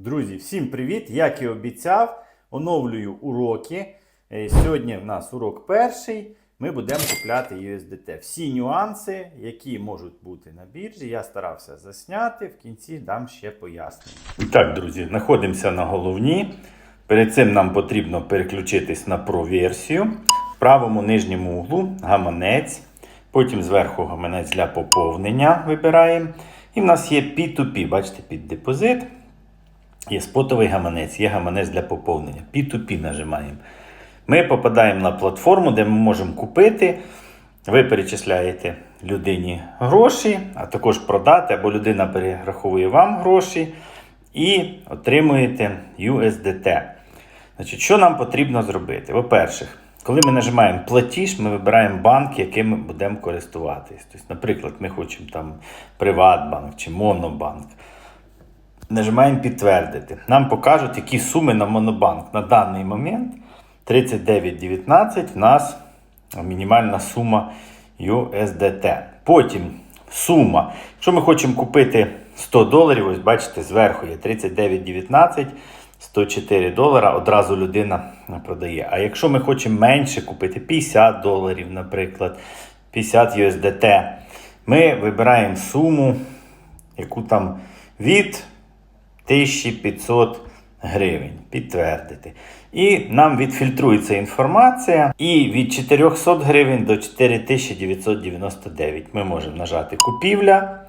Друзі, всім привіт! Як і обіцяв, оновлюю уроки. Е, Сьогодні в нас урок перший. Ми будемо купляти USDT. Всі нюанси, які можуть бути на біржі, я старався засняти. В кінці дам ще пояснення. Так, друзі, знаходимося на головній. Перед цим нам потрібно переключитись на Pro-версію. В правому нижньому углу гаманець. Потім зверху гаманець для поповнення вибираємо. І в нас є P2P, бачите, під депозит. Є спотовий гаманець, є гаманець для поповнення. P2P нажимаємо. Ми попадаємо на платформу, де ми можемо купити. Ви перечисляєте людині гроші, а також продати, або людина перераховує вам гроші і отримуєте USDT. Значить, Що нам потрібно зробити? По-перше, коли ми нажимаємо платіж, ми вибираємо банк, яким ми будемо користуватись. Тобто, наприклад, ми хочемо там Приватбанк чи Монобанк. Нажимаємо підтвердити. Нам покажуть, які суми на Монобанк. На даний момент 39,19 в нас мінімальна сума USDT. Потім сума. Якщо ми хочемо купити 100 доларів, ось бачите, зверху є 39,19, 104 долара, одразу людина продає. А якщо ми хочемо менше купити 50 доларів, наприклад, 50 USDT, ми вибираємо суму, яку там від 1500 гривень. Підтвердити. І нам відфільтрується інформація. І від 400 гривень до 4999 ми можемо нажати купівля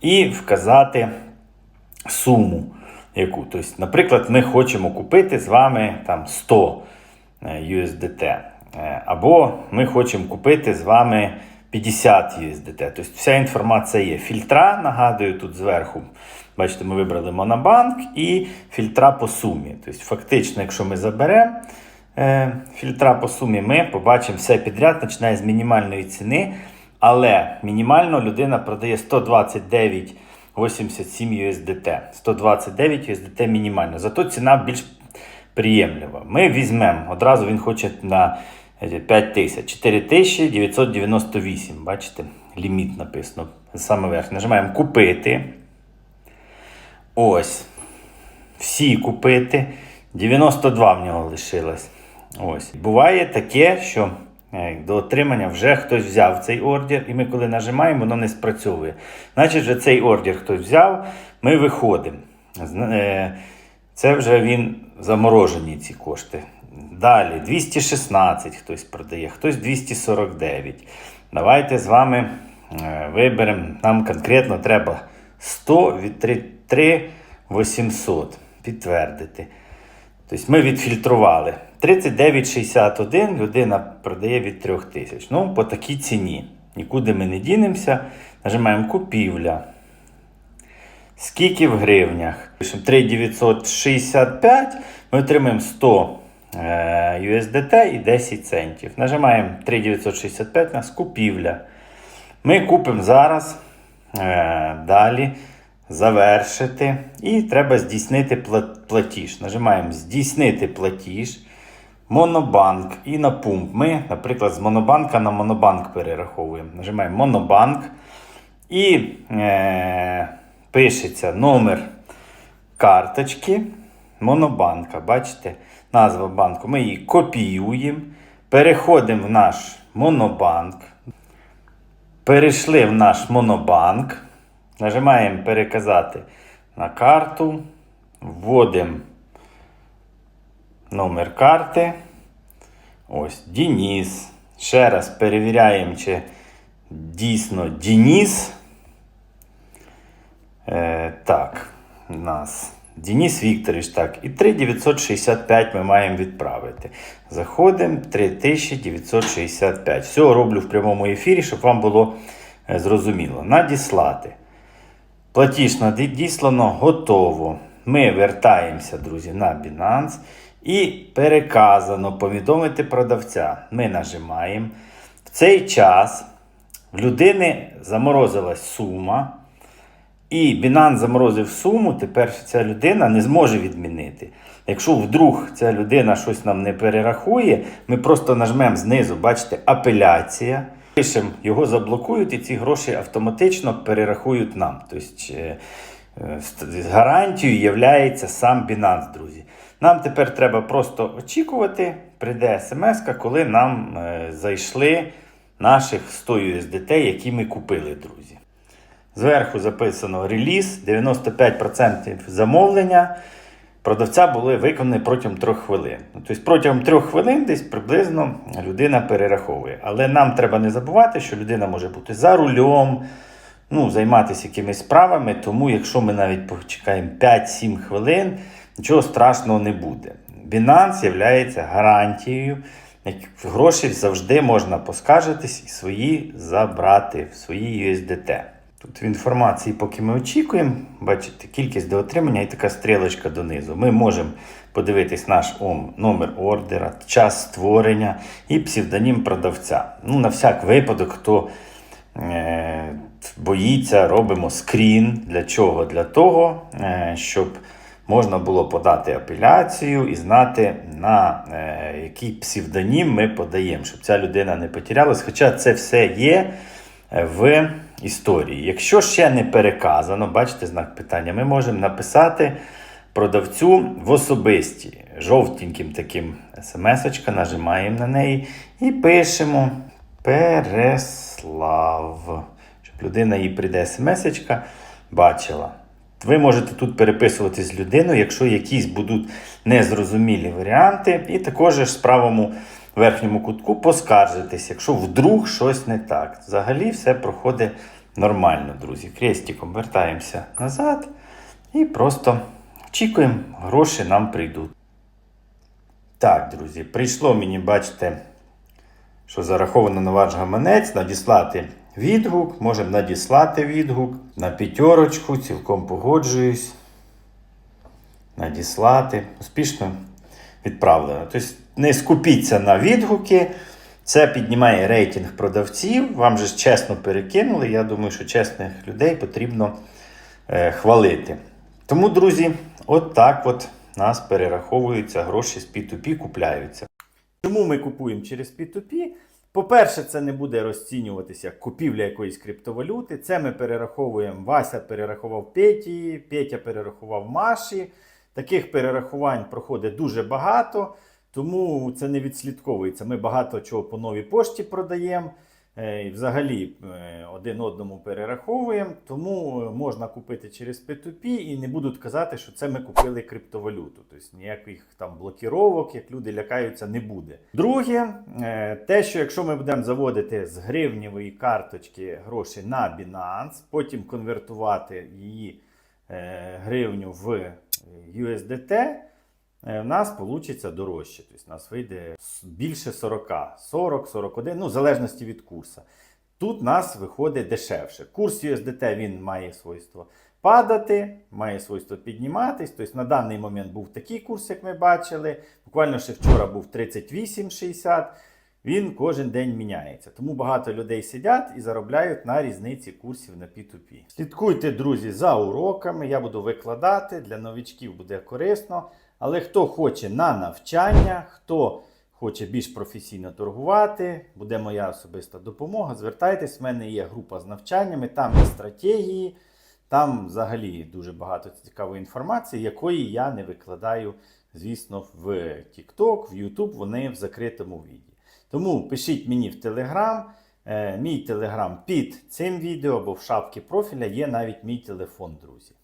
і вказати суму. Яку. Тобто, наприклад, ми хочемо купити з вами там 100 е, USDT. Е, Або ми хочемо купити з вами 50 USDT. Тобто вся інформація є. Фільтра, нагадую, тут зверху. Бачите, ми вибрали Монобанк і фільтра по сумі. Тобто, фактично, якщо ми заберемо е, фільтра по сумі, ми побачимо все підряд, починає з мінімальної ціни. Але мінімально людина продає 129,87 USDT. 129 USDT мінімально. Зато ціна більш приємлива. Ми візьмемо, одразу він хоче на 5 тисяч, 4998. Бачите, ліміт написано. Саме верх. Нажимаємо купити. Ось. Всі купити. 92 в нього лишилось. Ось. Буває таке, що е, до отримання вже хтось взяв цей ордер, і ми коли нажимаємо, воно не спрацьовує. Значить, вже цей ордер хтось взяв, ми виходимо. Е, Це вже він заморожені ці кошти. Далі 216 хтось продає, хтось 249. Давайте з вами е, виберемо. Нам конкретно треба 100 від 3, 3 800. Підтвердити. Тобто ми відфільтрували. 39,61 людина продає від 3000. Ну, по такій ціні. Нікуди ми не дінемося. Нажимаємо купівля. Скільки в гривнях? 3,965. Ми отримаємо 100 е, USDT і 10 центів. Нажимаємо 3,965 на купівля. Ми купимо зараз. Е, далі завершити. І треба здійснити платіж. Нажимаємо здійснити платіж. Монобанк і на пумп. Ми, наприклад, з Монобанка на Монобанк перераховуємо. Нажимаємо Монобанк. І е, пишеться номер карточки Монобанка. Бачите, назва банку. Ми її копіюємо. Переходимо в наш Монобанк. Перейшли в наш Монобанк. Нажимаємо переказати на карту. Вводимо номер карти. Ось Дініс. Ще раз перевіряємо, чи дійсно Дініс. Е, так, у нас Денис Вікторович, так. І 3965 ми маємо відправити. Заходимо 3965. Все роблю в прямому ефірі, щоб вам було е, зрозуміло. Надіслати. Платіж надіслано, готово. Ми вертаємося, друзі, на Binance. І переказано повідомити продавця. Ми нажимаємо. В цей час в людини заморозилась сума. І Binance заморозив суму, тепер ця людина не зможе відмінити. Якщо вдруг ця людина щось нам не перерахує, ми просто нажмемо знизу, бачите, апеляція. Пишемо, його заблокують і ці гроші автоматично перерахують нам. Тобто, е, е, гарантією є сам Binance, друзі. Нам тепер треба просто очікувати, прийде смс, коли нам е, зайшли наших 100 USDT, які ми купили, друзі. Зверху записано реліз, 95% замовлення продавця були виконані протягом 3 хвилин. Тобто протягом 3 хвилин десь приблизно людина перераховує. Але нам треба не забувати, що людина може бути за рулем, ну, займатися якимись справами, тому якщо ми навіть почекаємо 5-7 хвилин, нічого страшного не буде. Binance є гарантією. Гроші завжди можна поскаржитись і свої забрати в свої USDT. Тут в інформації, поки ми очікуємо, бачите, кількість до отримання і така стрілочка донизу. Ми можемо подивитись наш ом, номер ордера, час створення і псевдонім продавця. Ну, на всяк випадок, хто е, боїться, робимо скрін. Для чого? Для того, е, щоб можна було подати апеляцію і знати, на е, який псевдонім ми подаємо, щоб ця людина не потерялась. Хоча це все є е, в історії. Якщо ще не переказано, бачите знак питання, ми можемо написати продавцю в особисті жовтеньким таким смс-очка, нажимаємо на неї і пишемо Переслав. Щоб людина їй прийде смс-очка, бачила. Ви можете тут переписувати з людиною, якщо якісь будуть незрозумілі варіанти, і також ж в правому верхньому кутку поскаржитись, якщо вдруг щось не так. Взагалі все проходить нормально, друзі. Крестиком вертаємося назад і просто очікуємо, гроші нам прийдуть. Так, друзі, прийшло мені, бачите, що зараховано на ваш гаманець, надіслати відгук, можемо надіслати відгук на п'ятерочку, цілком погоджуюсь. Надіслати. Успішно відправлено. Тобто не скупіться на відгуки. Це піднімає рейтинг продавців. Вам же чесно перекинули. Я думаю, що чесних людей потрібно е, хвалити. Тому, друзі, от так от нас перераховуються гроші з P2P, купляються. Чому ми купуємо через P2P? По-перше, це не буде розцінюватися як купівля якоїсь криптовалюти. Це ми перераховуємо. Вася перерахував Петі, Петя перерахував Маші. Таких перерахувань проходить дуже багато, тому це не відслідковується. Ми багато чого по новій пошті продаємо. е, і Взагалі е, один одному перераховуємо, тому можна купити через P2P і не будуть казати, що це ми купили криптовалюту. Тобто ніяких там блокіровок, як люди лякаються, не буде. Друге, е, те, що якщо ми будемо заводити з гривневої карточки гроші на Binance, потім конвертувати її е, гривню в е, USDT, е, в нас вийде дорожче. Тобто у нас вийде більше 40, 40, 41, ну, в залежності від курсу. Тут нас виходить дешевше. Курс USDT він має свойство падати, має свойство підніматись. Тобто на даний момент був такий курс, як ми бачили. Буквально ще вчора був 38,60. Він кожен день міняється. Тому багато людей сидять і заробляють на різниці курсів на P2P. Слідкуйте, друзі, за уроками. Я буду викладати. Для новичків буде корисно. Але хто хоче на навчання, хто хоче більш професійно торгувати, буде моя особиста допомога. Звертайтесь, в мене є група з навчаннями, там є стратегії, там взагалі дуже багато цікавої інформації, якої я не викладаю, звісно, в TikTok, в YouTube, вони в закритому віді. Тому пишіть мені в Telegram. Е, Мій телеграм під цим відео або в шапці профіля є навіть мій телефон, друзі.